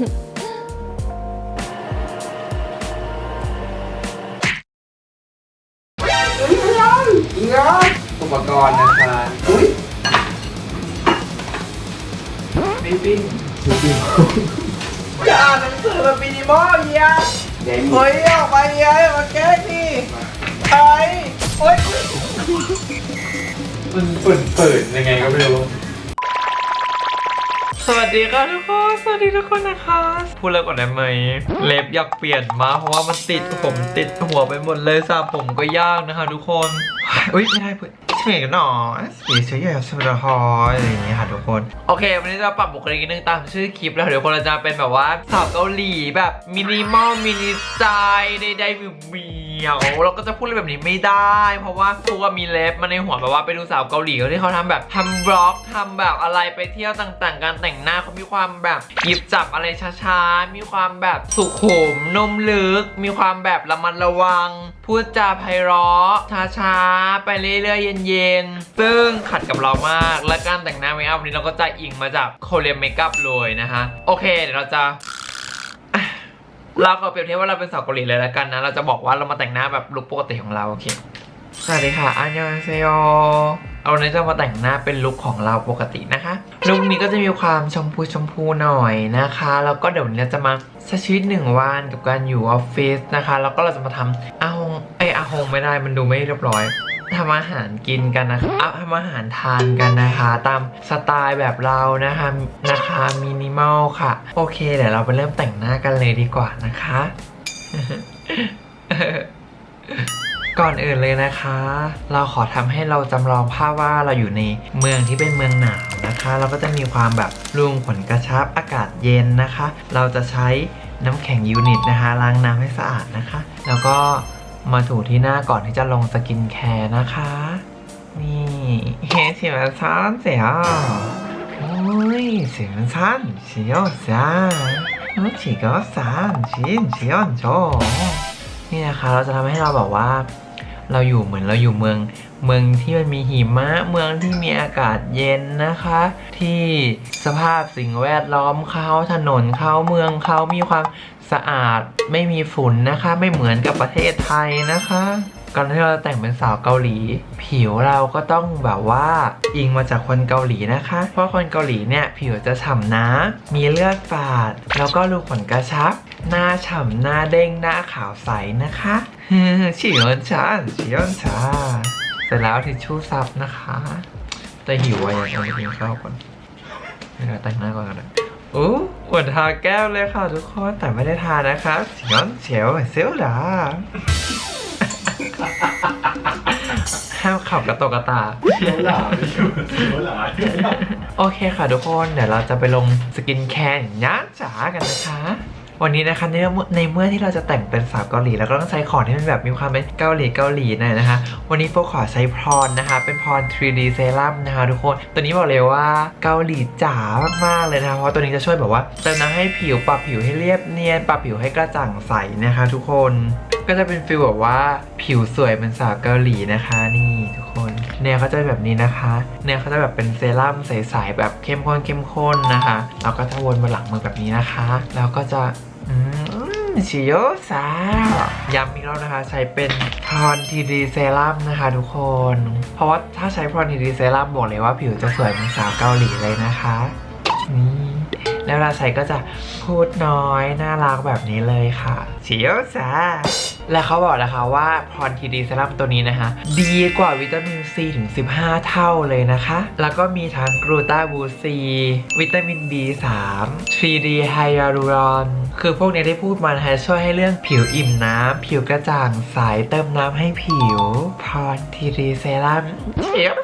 งออุปกรณ์นะคะอุ้ยปิ้งปิ้งจะอ่านหนังสือแบบมินิมอลเฮียเฮ้ยออกไปเฮียอย่ามาแกล้งนี่ไปโอ๊ย มันเปิดเปิดยังไงก็ไม่รู้ สวัสดีค่ะทุกคน สวัสดีทุกคนนะคะพูดเลยก่อนได้ไหม เล็บอยากเปลี่ยนมาเพราะว่ามันติดผมติดหัวไปหมดเลยสระผมก็ยากนะคะ ทุกคนอุ้ยไม่ได้เพื่อน เฉยกันหน่อยสีเฉยๆสบายฮอยอะไรอย่างเงี้ยค่ะทุกคน โอเค วันนี้จะปรับบุคลิกนึงตามชื่อคลิปแล้วเดี๋ยวคนเราจะเป็นแบบว่าสาวเกาหลีแบบมินิมอลมินิใจใดๆเบียวเราก็จะพูดอะไรแบบนี้ไม่ได้ เพราะว่าพวมีเล็บมาในหัวแบบว่าไปดูสาวเกาหลีเขาที่เขาทำแบบทำบล็อกทำแบบอะไรไปเที่ยวต่างๆ การแต่งหน้าเขามีความแบบหยิบจับอะไรช้าๆมีความแบบสุขุมนุ่มลึก มีความแบบระมัดระวัง พูดจาไพเราะช้าๆ ไปเรื่อยๆ เย็นๆ ซึ่งขัดกับเรามาก และการแต่งหน้าเมคอัพวันนี้เราก็จะอิงมาจากโคเรียนเมคอัพเลยนะคะ โอเค เดี๋ยวเราจะเราขอเปรียบเทียบว่าเราเป็นสาวเกาหลีเลยแล้วกันนะ เราจะบอกว่าเรามาแต่งหน้าแบบลุคปกติของเราโอเค สวัสดีค่ะอันยองเซโยเอาวันนี้จะมาแต่งหน้าเป็นลุคของเราปกตินะคะ ลุคนี้ก็จะมีความชมพูชมพูหน่อยนะคะ แล้วก็เดี๋ยวนี้เราจะมาใช้ชีวิตหนึ่งวันกับการอยู่ออฟฟิศนะคะ แล้วก็เราจะมาทำอาหงไออาหงไม่ได้มันดูไม่เรียบร้อยทำอาหารกินกันนะคะอะทำอาหารทานกันนะคะ ตามสไตล์แบบเรานะคะนะคะมินิมอลค่ะ โอเคเดี๋ยวเราไปเริ่มแต่งหน้ากันเลยดีกว่านะคะ ก่อนอื่นเลยนะคะ เราขอทำให้เราจำลองภาพว่าเราอยู่ในเมืองที่เป็นเมืองหนาวนะคะ เราก็จะมีความแบบรูมขนกระชับอากาศเย็นนะคะ เราจะใช้น้ำแข็งยูนิตนะคะล้างน้ำให้สะอาดนะคะ แล้วก็มาถูที่หน้าก่อนที่จะลงสกินแคร์นะคะ นี่เฮ้สิมันซันเสียโอ้ยสิมันซันเสียวซ่าโอ้ฉีก็ซันชินเสียวโจนี่นะคะเราจะทำให้เราแบบว่า เราอยู่เหมือนเราอยู่เมือง เมืองที่มันมีหิมะเมืองที่มีอากาศเย็นนะคะ ที่สภาพสิ่งแวดล้อมเขาถนนเขาเมืองเขามีความสะอาดไม่มีฝุ่นนะคะ ไม่เหมือนกับประเทศไทยนะคะก่อนที่เราจะแต่งเป็นสาวเกาหลี ผิวเราก็ต้องแบบว่าอิงมาจากคนเกาหลีนะคะ เพราะคนเกาหลีเนี่ยผิวจะฉ่ำน้ำมีเลือดฝาด แล้วก็รูขนกระชับ หน้าฉ่ำหน้าเด้งหน้าขาวใสนะคะฉียนชาฉียนชาเสร็จแล้วทิชชู่ซับนะคะแต่หิวอะอยากจะไปกินข้าวก่อนเดี๋ยวแต่งหน้าก่อนกันนะโอ้อวดทาแก้วเลยค่ะทุกคนแต่ไม่ได้ทานะคะเฉียนเฉียวเซลลาห้ามขับกระตกกระตาเขียวหลาเขียวหลาโอเคค่ะทุกคนเดี๋ยวเราจะไปลงสกินแคร์ย่างจ๋ากันนะคะ วันนี้นะคะในเมื่อในเมื่อที่เราจะแต่งเป็นสาวเกาหลีแล้วก็ต้องใช้ของที่มันแบบมีความเป็นเกาหลีเกาหลีหน่อยนะคะ วันนี้โฟขอใช้พรนะคะ เป็นพร 3D Serum นะคะทุกคนตัวนี้บอกเลยว่าเกาหลีจ๋ามากๆเลยนะคะเพราะตัวนี้จะช่วยแบบว่าเติมน้ำให้ผิวปรับผิวให้เรียบเนียนปรับผิวให้กระจ่างใสนะคะ ทุกคนก็จะเป็นฟีลแบบว่าผิวสวยเป็นสาวเกาหลีนะคะนี่ทุก คนแนวเขาจะแบบนี้นะคะแนวเขาจะแบบเป็นเซรั่มใสๆแบบเข้มข้นเข้มข้นนะคะแล้วก็จะวนบนหลังมือแบบนี้นะคะ แล้วก็จะอืมชิโยซาย้ำอีกรอบนะคะ ใช้เป็นพรอนทีดีเซรั่มนะคะทุกคน เพราะว่าถ้าใช้พรอนทีดีเซรั่มบอกเลยว่าผิวจะสวยเหมือนสาวเกาหลีเลยนะคะนี่แล้วเวลาใช้ก็จะพูดน้อย น่ารักแบบนี้เลยค่ะชิโยซา และเขาบอกนะคะว่าพรทีดีเซรั่มตัวนี้นะคะ ดีกว่าวิตามินซีถึง 15 เท่าเลยนะคะ แล้วก็มีทั้งกลูตาบูซี วิตามิน B3 3D ไฮยาลูรอนคือพวกนี้ได้พูดมานะคะช่วยให้เรื่องผิวอิ่มน้ำ ผิวกระจ่างใสเติมน้ำให้ผิวพรทีดีเซรั่มเชียบ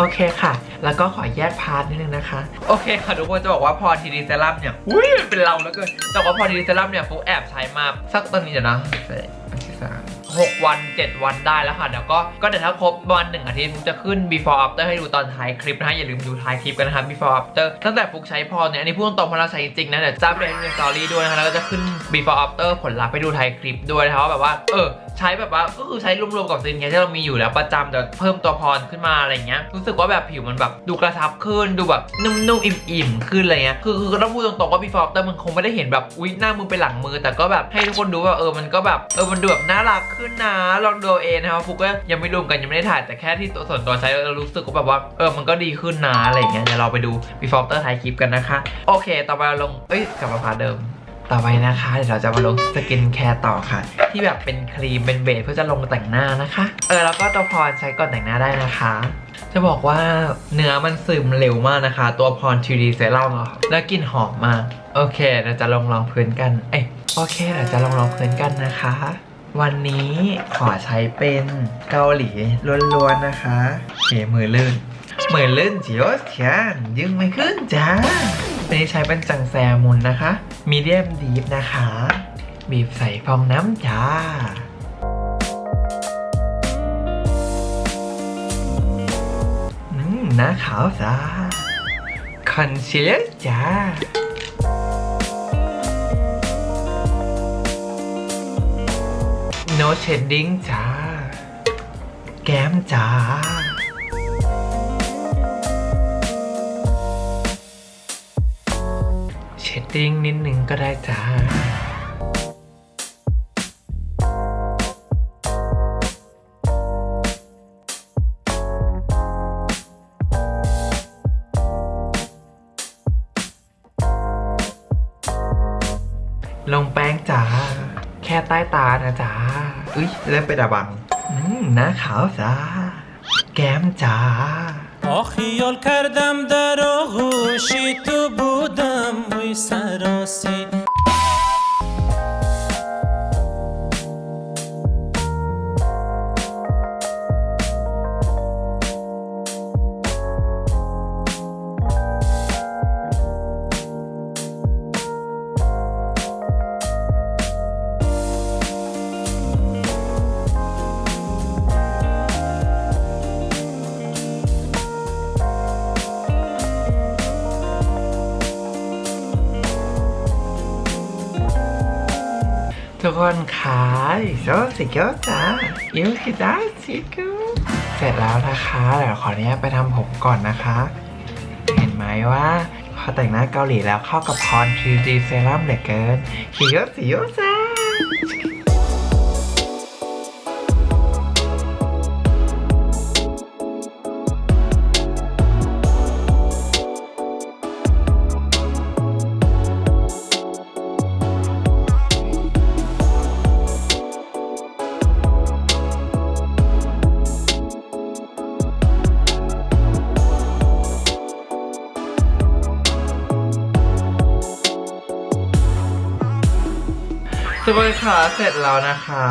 โอเคค่ะ แล้วก็ขอแยกพาร์ทนิดนึงนะคะ โอเคค่ะทุกคนจะบอกว่าพอทีดีเซรั่มเนี่ยอุ้ยมันเป็นเราแล้วเกินแต่ว่าพอทีดีเซรั่มเนี่ยฟุกแอบใช้มาสักตอนนี้เดี๋ยวนะสามหกวัน 7 วันได้แล้วค่ะเดี๋ยวก็ก็เดี๋ยวถ้าครบวันหนึ่งอาทิตย์ฟุกจะขึ้น before after ให้ดูตอนท้ายคลิปนะฮะอย่าลืมดูท้ายคลิปกันนะคะ before after ตั้งแต่ฟุกใช้พอเนี่ยอันนี้พูดตรงๆเพราะเราใช้จริงนะเดี๋ยวจ้าไปในสตอรี่ด้วยนะคะแล้วก็จะขึ้น before after ผลลัพธ์ไปดูท้ายคลิปด้วยนะคะว่าแบบว่าเออใช้แบบว่าก็คือใช้รวมๆกับสกินแคร์ที่เรามีอยู่แล้วประจำแต่เพิ่มตัวพรขึ้นมาอะไรเงี้ยรู้สึกว่าแบบผิวมันแบบดูกระชับขึ้นดูแบบนุ่มๆอิ่มๆขึ้นอะไรเงี้ยคือคือต้องพูดตรงๆว่า before after มันคงไม่ได้เห็นแบบอุ๊ยหน้ามือไปหลังมือ แต่ก็แบบให้ทุกคนดูว่าเออมันก็แบบเออมันดูแบบน่ารักขึ้นนะลองดูเอาเองนะครับฟุกก็ยังไม่รวมกันยังไม่ได้ถ่ายแต่แค่ที่ตัวส่วนตัวใช้เรารู้สึกว่าแบบว่าเออมันก็ดีขึ้นนะอะไรเงี้ยเดี๋ยวเราไปดู before after ถ่ายคลิปกันนะคะ โอเค ต่อไปเราลงเอ้ยกลับมาพาเดิม ต่อไปนะคะเดี๋ยวเราจะมาลงสกินแคร์ต่อค่ะ ที่แบบเป็นครีมเป็นเบสเพื่อจะลงแต่งหน้านะคะ เออแล้วก็ตัวพรใช้ก่อนแต่งหน้าได้นะคะ จะบอกว่าเนื้อมันซึมเร็วมากนะคะ ตัวพร 3D เซรั่มอะแล้วกลิ่นหอมมาก โอเค เราจะลองรองพื้นกัน เอ้ยโอเคเราจะลองรองพื้นกันนะคะ วันนี้ขอใช้เป็นเกาหลีล้วนๆนะคะเขมือลื่นเหมือนลื่นจิโอเทียนยึงไม่ขึ้นจ้า วันนี้ใช้เป็นจังแซมุนนะคะมีเดียมดีฟนะคะ บีบใส่ฟองน้ำจ้าอืมหน้าขาวจ้าคอนซีลเลอร์จ้าโนเชดดิ้งจ้า แก้มจ้า เชดดิ้งนิดนึงก็ได้จ้า ลงแป้งจ้า แค่ใต้ตานะจ้าอุ้ยเริ่มเป็นอะบัง อืมหน้าขาวจ้า แก้มจ้า آخیال کردم در آغوشی تو بودم คนขายโซสิเกียวจ้าอิวสิจ้าสิเกิเสร็จแล้วนะคะเดี๋ยวขออนุญาตไปทำผมก่อนนะคะ เห็นไหมว่าพอแต่งหน้าเกาหลีแล้วเข้ากับพร 3D เซรั่มเหลือเกินคิโยสิโยจ้า ทุกคนคะเสร็จแล้วนะคะ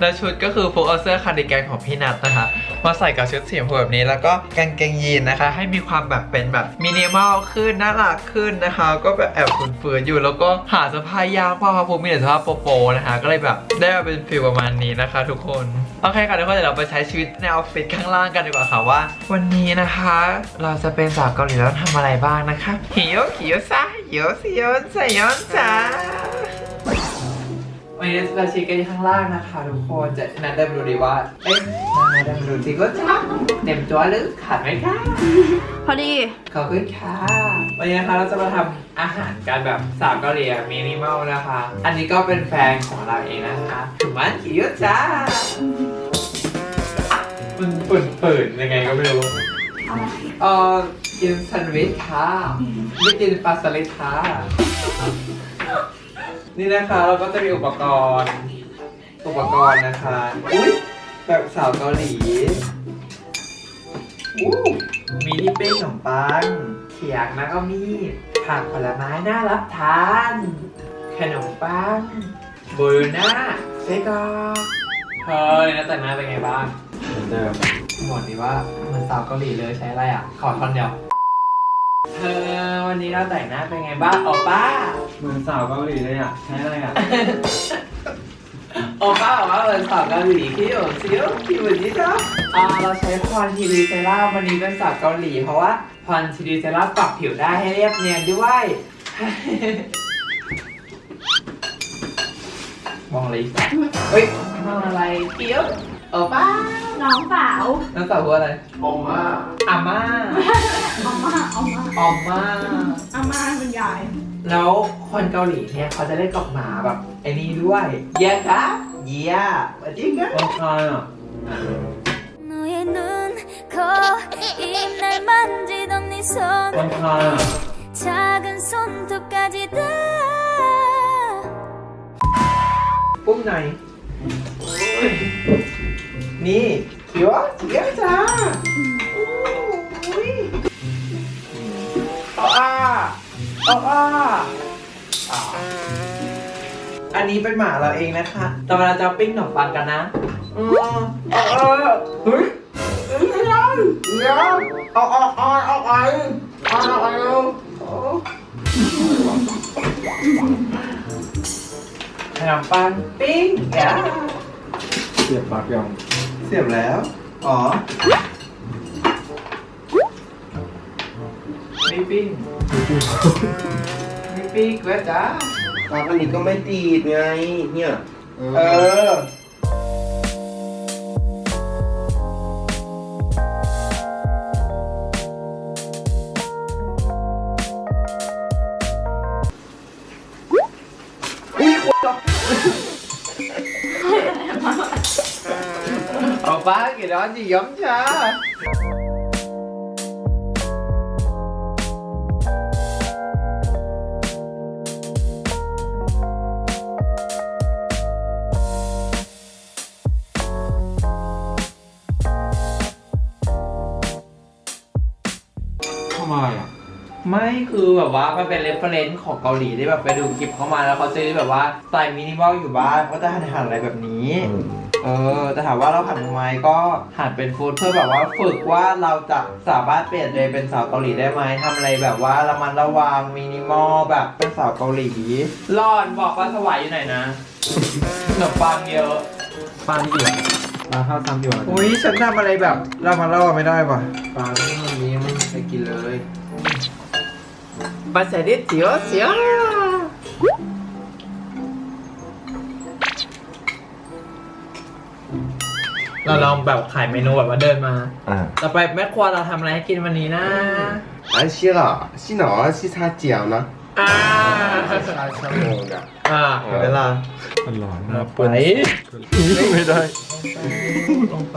แล้วชุดก็คือพวกเอาเสื้อคาร์ดิแกนของพี่นัทนะคะ มาใส่กับชุดสีชมพูแบบนี้ แล้วก็กางเกงยีนนะคะ ให้มีความแบบเป็นแบบมินิมอลขึ้น น่ารักขึ้นนะคะ ก็แบบแอบฝืนๆอยู่ แล้วก็หาสะพายยากเพราะว่าผมมีแต่สภาพโปๆนะคะ ก็เลยแบบได้มาเป็นฟิลประมาณนี้นะคะ ทุกคน โอเคค่ะทุกคนเดี๋ยวเราไปใช้ชีวิตในออฟฟิศข้างล่างกันดีกว่าค่ะว่า วันนี้นะคะ เราจะเป็นสาวเกาหลีแล้วทำอะไรบ้างนะคะฮิโยฮิโยซะฮิโยซิโยนไซยอนจ้า วันนี้เราชี้กันที่ข้างล่างนะคะทุกคนจะนัดเดิมดูดีว่า เอ๊ะนาเดิมดูดีก็จ้าเต็มตัวหรือขาดไหมคะพอดี ขอบคุณค่ะ วันนี้นะคะเราจะมาทำอาหารกันแบบสาวเกาหลีมินิมอลนะคะ อันนี้ก็เป็นแฟนของเราเองนะคะถุมันคิโยจ้ามันปุ่นปืนๆยังไงก็ไม่รู้เออกินแซนด์วิชค่ะไม่กินปลาสลิดค่ะ นี่นะคะเราก็จะมีอุปกรณ์ อุปกรณ์นะคะอุ้ยแบบสาวเกาหลีอู้มีที่ปิ้งขนมปัง เขียงแล้วก็มีดผักผลไม้น่ารับทาน ขนมปังบูรน่าเซกรอกเฮ้ยแล้วแต่งหน้าเป็นไงบ้างเหมือนเดิมหมดดีว่าเหมือนสาวเกาหลีเลยใช้อะไรอะ ขอท่อนเดียว เธอวันนี้เราแต่งหน้าเป็นไงบ้างโอป้า เหมือนสาวเกาหลีเลยอะ ใช้อะไรอะ โอป้าบอกว่าเป็นสาวเกาหลีที่อยู่ซิโอคิวจิจ้าอ่าเราใช้พรทีรีเซรั่มวันนี้เป็นสาวเกาหลี เพราะว่าพรทีรีเซรั่มปรับผิวได้ให้เรียบเนียนด้วยมองอะไรอีกเฮ้ยมองอะไรเกียวเออป้าน้องสาวน้องสาวว่าอะไรอมมาอาม่าอามาอามาออมม่าอาม่าเป็นยาย แล้วคนเกาหลีเนี่ยเขาจะเล่นกับหมาแบบไอ้นี่ด้วยเยี่ยครับเยี่ยจริงนะ คนไทยอ่ะ 너의 눈, 코, 입 날 만지던 네 คน 손 ไทยอ่ะ 작은 손톱까지 다 ปุ้มหน่อยนี่เขียวเขียวจ้าอุ้ยเอา เพราะว่าออันนี้เป็นหมาเราเองนะคะตอนเวลาจะปิ้งหนมปังกันนะอืเออเออเฮ้ยเฮ้ยเฮ้ยเดี๋ยวเอาเอาเอาเอาไปเอาเอาไปเอาขนมปังปิ้งเดี๋ยวเสียบปลักยังเสียบแล้ว อ๋อไม่ปิ้ง มีปีกแล้วจ้าปกอันนี้ก็ไม่ตีดไง เนี่ย เออเอ Ờ phá cái đó gì giống cha ไม่คือแบบว่ามันเป็นเรฟเฟรนซ์ของเกาหลีที่แบบไปดูคลิปเข้ามาแล้วเขาจะแบบว่าสไตล์มินิมอลอยู่บ้านเขาจะหันหันอะไรแบบนี้ เออแต่ถามว่าเราหันทำไมก็หันเป็นฟู้ดเพื่อแบบว่าฝึกว่าเราจะสามารถเปลี่ยนตัวเองเป็นสาวเกาหลีได้ไหมทำอะไรแบบว่าระมัดระวังมินิมอลแบบเป็นสาวเกาหลีรอดบอกว่าสวายอยู่ไหนนะขนมปังเยอะปลาเกี่ยวปลาข้าวซ้ำเกี่ยวอุ้ยฉันทำอะไรแบบระมัดระวังไม่ได้ป่ะปลาที่มันนี้ไม่ไปกินเลย มาใส่ดิเสียวเสียวเราลองแบบขายเมนูแบบว่าเดินมา อ่าต่อไปแม่ครัวเราทำอะไรให้กินวันนี้นะ อันชื่ออะชื่อหนอชื่อชาเจียวนะอ่าชาชาโมงอะอ่าเวลามันร้อนไปไม่ได้ ลงไป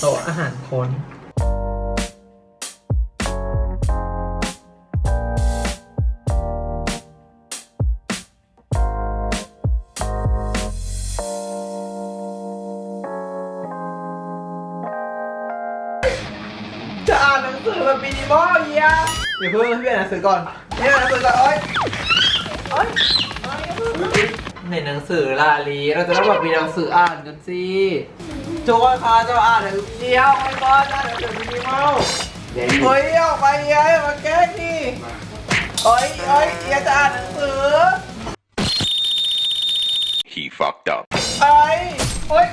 โต๊ะอาหารคน อย่าเพิ่งพี่อ่านหนังสือก่อนพี่อ่านหนังสือก่อนโอ๊ยโอ๊ยโอ๊ยอย่าเพิ่งในหนังสือลาลีเราจะต้องแบบมีหนังสืออ่านกันสิโจ้ยค่ะจะอ่านหนังสือเดียวไอ้บอลอ่านหนังสือมินิมอลเฮ้ยออกไปเฮียอย่ามาแกล้งดิเฮ้ยเฮ้ยเฮียจะอ่านหนังสือ He fucked up. เฮ้ยเฮ้ย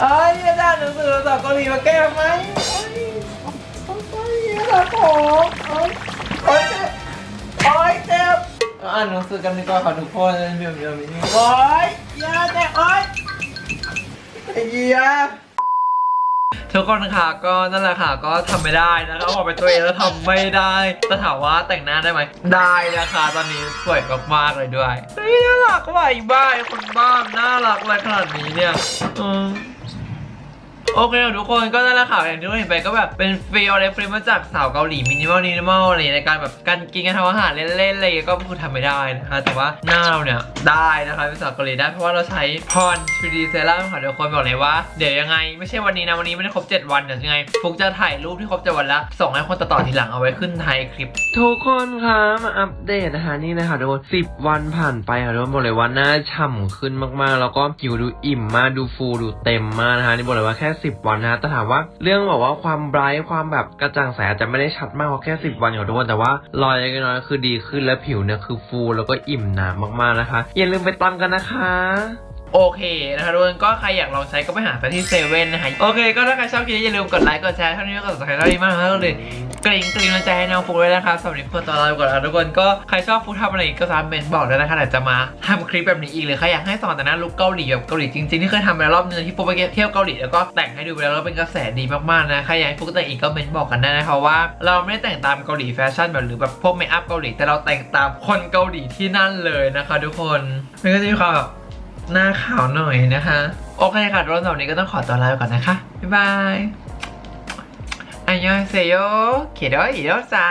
เอ้ยอาจารย์หนังสือสอบเกาหลีมาแก้ไหมเอ้ยเอ้ยอาจารย์ผมเอ้ยเอ้ยเจ็บเอ้ยเจ็บอ่านหนังสือกันดีกว่าค่ะทุกคนเดี๋ยวเดี๋ยวนี้โอ้ยอยาเจ็บเอ้ยไอ้เหี้ย ทุกคนค่ะก็นั่นแหละค่ะก็ทำไม่ได้นะคะบอกไปตัวเองแล้วทำไม่ได้แต่ถามว่าแต่งหน้าได้ไหมได้นะคะ ตอนนี้สวยมากๆเลยด้วยน่ารักว่ะไอ้บ้าคนบ้าน่ารักอะไรขนาดนี้เนี่ยอืม โอเคทุกคนก็นั่นแหละค่ะอย่างที่ทุกคนเห็นไปก็แบบเป็นฟีลอะไรฟรีมาจากสาวเกาหลีมินิมอลมินิมอลอะไรในการแบบการกินการทำอาหารเล่นๆอะไรอย่างเงี้ยก็คือทำไม่ได้นะคะแต่ว่าหน้าเราเนี่ยได้นะคะเป็นสาวเกาหลีได้เพราะว่าเราใช้พร 3D Serum ค่ะทุกคนบอกเลยว่าเดี๋ยวยังไงไม่ใช่วันนี้นะวันนี้ไม่ได้ครบ 7 วันเดี๋ยวยังไงฟุกจะถ่ายรูปที่ครบ7วันแล้วส่งให้คนต่อๆทีหลังเอาไว้ขึ้นไทยคลิป ทุกคนคะมาอัปเดตนะคะนี่นะคะทุกคน10วันผ่านไปค่ะทุกคนบอกเลยว่าหน้าฉ่ำขึ้นมากๆ แล้วก็ผิวดูอิ่มมากดูฟูดูเต็มมากนะคะนี่บอกเลยว่าแค่10วันนะแต่ถามว่าเรื่องบอกว่าความไบรท์ความแบบกระจ่างใสอาจจะไม่ได้ชัดมากเพราะแค่10วันของทุกคนแต่ว่ารอยเล็กน้อยคือดีขึ้นและผิวเนี่ยคือฟูแล้วก็อิ่มหนามากๆนะคะ อย่าลืมไปตามกันนะคะ โอเคนะคะทุกคนก็ใครอยากลองใช้ก็ไปหาไปที่เซเว่นนะคะโอเค ก็ถ้าใครชอบคลิปนี้อย่าลืมกดไลค์กดแชร์เท่านี้ก็กด subscribe เท่านี้มากนะครับเลยกริ่งกริ่งกำลังใจให้น้องฟุกด้วยนะครับสำหรับวันนี้พวกตัวลาก่อนแล้วทุกคนก็ใครชอบฟุกทำอะไรอีกก็สามารถเมนบอกได้นะคะเดี๋ยวจะมาทำคลิปแบบนี้อีกหรือใครอยากให้สอนแต่หน้าลุคเกาหลีแบบเกาหลีจริงๆที่เคยทำไปแล้วรอบนึงที่ฟุกไปเที่ยวเกาหลีแล้วก็แต่งให้ดูไปแล้วแล้วเป็นกระแสดีมากๆนะใครอยากให้ฟุกแต่งอีกก็เมนบอกกันได้นะคะว่า เราไม่ได้แต่งตามเกาหลีแฟชั่นแบบหรือแบบพวกเมคอัพเกาหลีแต่เราแต่งตามคนเกาหลีที่นั่นเลยนะคะ ทุกคนมันก็จะมีความแบบ หน้าขาวหน่อยนะคะ โอเคค่ะรถสำหรับวันนี้ก็ต้องขอตัวลาไปก่อนนะคะ บ๊ายบายอันยองเซโยเขียดอยอีโดซา